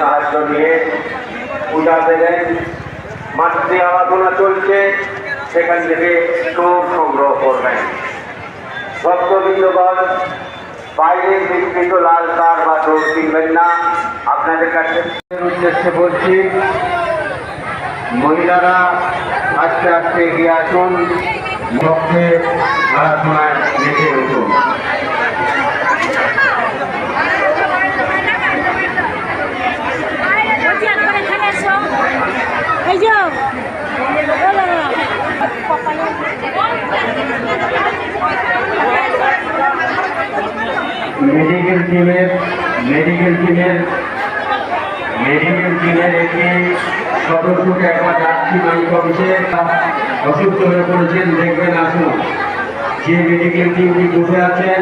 সাহায্য নিয়ে পূজা দেবেন। মাতৃ আরাধনা চলছে। সেখান থেকে টোপ সংগ্রহ করবেন। ভক্তবৃন্দগণ লাল কার বা দৌড় কিনবেন না। আপনাদের কাছে উদ্দেশ্যে বলছি, মহিলারা আস্তে আস্তে এগিয়ে আসুন। ভক্তে আরাধনায় মেতে উঠুন বলছি একবার এখানে এসো এই যে মেডিকেল টিমের মেডিকেল টিমের মেডিকেল টিমের একটি সদস্যকে একবার যাত্রী মালিক অফিসে অসুস্থ হয়ে পড়েছেন, দেখবেন আসুন। যে মেডিকেল টিমটি বসে আছেন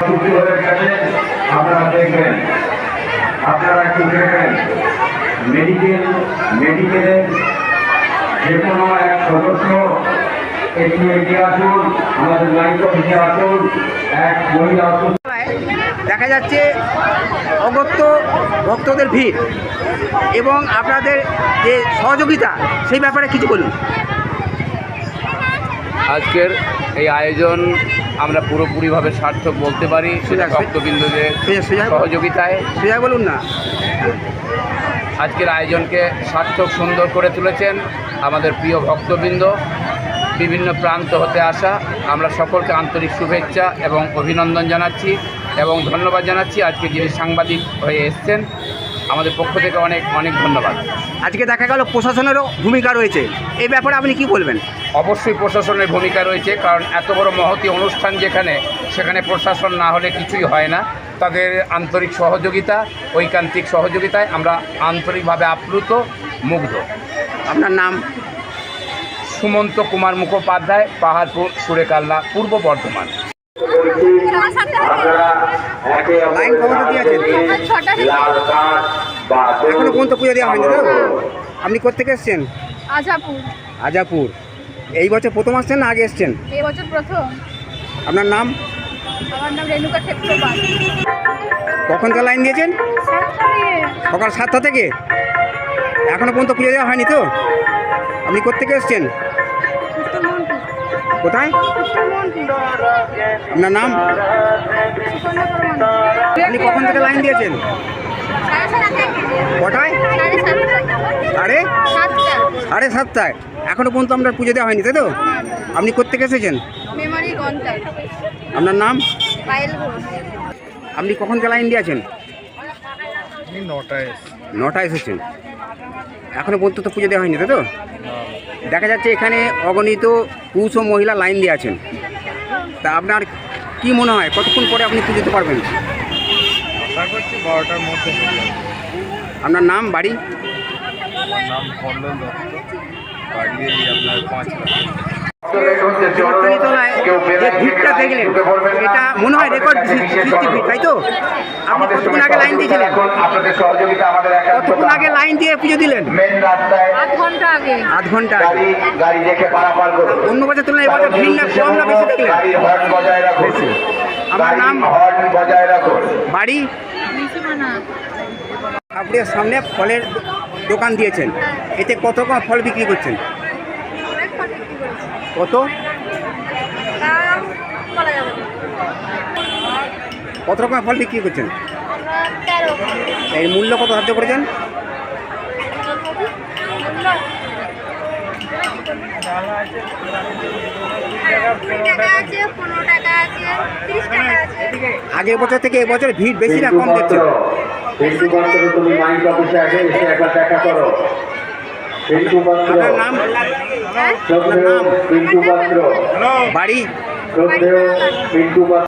অসুস্থ হয়ে গেছেন আপনারা দেখবেন। আপনারা একটু দেখবেন মেডিকেল মেডিকেলের যে কোনো এক সদস্য একটু এগিয়ে আসুন আমাদের মালিক অফিসে আসুন এক মহিলা অসুস্থ দেখা যাচ্ছে অগত্য ভক্তদের ভিড় এবং আপনাদের যে সহযোগিতা সেই ব্যাপারে কিছু বলুন। আজকের এই আয়োজন আমরা পুরোপুরিভাবে সার্থক বলতে পারি সোজা- ভক্তবৃন্দদের সহযোগিতায়। সোজা বলুন না। আজকের আয়োজনকে সার্থক সুন্দর করে তুলেছেন আমাদের প্রিয় ভক্তবৃন্দ। বিভিন্ন প্রান্ত হতে আসা আমরা সকলকে আন্তরিক শুভেচ্ছা এবং অভিনন্দন জানাচ্ছি এবং ধন্যবাদ জানাচ্ছি। আজকে যিনি সাংবাদিক হয়ে এসছেন আমাদের পক্ষ থেকে অনেক অনেক ধন্যবাদ। আজকে দেখা গেল প্রশাসনেরও ভূমিকা রয়েছে। এই ব্যাপারে আপনি কি বলবেন? অবশ্যই প্রশাসনের ভূমিকা রয়েছে কারণ এত বড় মহতি অনুষ্ঠান যেখানে সেখানে প্রশাসন না হলে কিছুই হয় না। তাদের আন্তরিক সহযোগিতা ঐকান্তিক সহযোগিতায় আমরা আন্তরিকভাবে আপ্লুত মুগ্ধ। আপনার নাম? সুমন্ত কুমার মুখোপাধ্যায় পাহাড়পুর সুরেকাল্লা পূর্ব বর্ধমান। এখনও পর্যন্ত পুজো দেওয়া হয়নি তো? আপনি কোথেকে এসছেন? আজাপুর। আজাপুর। এই বছর প্রথম আসছেন না আগে এসছেন? এই বছর প্রথম। আপনার নাম? আমার নাম রেণুকা ক্ষেত্রপাল। কখন তো লাইন দিয়েছেন? সকাল সাতটা থেকে? এখনও পর্যন্ত পুজো দেওয়া হয়নি তো? আপনি কোথেকে এসছেন? কোথায়? আপনার নাম? আপনি কখন থেকে লাইন দিয়েছেন? কটায়? সাড়ে? সাতটা সাড়ে সাতটায়। এখনও পর্যন্ত আপনার পুজো দেওয়া হয়নি তাই তো? আপনি কোথেকে এসেছেন? আপনার নাম? আপনি কখন থেকে লাইন দিয়েছেন? নটায় নটায় এসেছেন। এখনও পর্যন্ত তো পুজো দেওয়া হয়নি তাই তো? দেখা যাচ্ছে এখানে অগণিত পুরুষ ও মহিলা লাইন দিয়ে আছেন। তা আপনার কি মনে হয় কতক্ষণ পরে আপনি পুজো দিতে পারবেন? বারোটার মধ্যে আপনার নাম বাড়ি? নাম দত্ত। বাড়ি আপনার পাঁচ যে ভিড়টা দেখলেন এটা মনে হয় রেকর্ড সৃষ্টি ভিড় তাই তো? আপনি কতক্ষণ আগে লাইন দিয়েছিলেন? কতক্ষণ আগে লাইন দিয়ে পুজো দিলেন? আধ ঘণ্টা আগে। আধ ঘণ্টা আগে। গাড়ি গাড়ি দেখে পারাপার করুন। অন্য বছর তুলনায় এবছর ভিড় না কম না বেশি দেখলেন? আমার নাম? হর্ন বজায় রাখুন। বাড়ি আপনি সামনে ফলের দোকান দিয়েছেন। এতে কত কম ফল বিক্রি করছেন অনেক ফল বিক্রি করেছি কত। কত রকমের ফল বিক্রি করছেন? এর মূল্য কত ধার্য করেছেন? আগের বছর থেকে এবছর ভিড় বেশি না কম পাত্র তুমি মাইক অফিসে এসে একবার দেখা করো। পিন্টু পাত্র। নাম? পিন্টু পাত্র। বাড়ি পিন্টু পাত্র।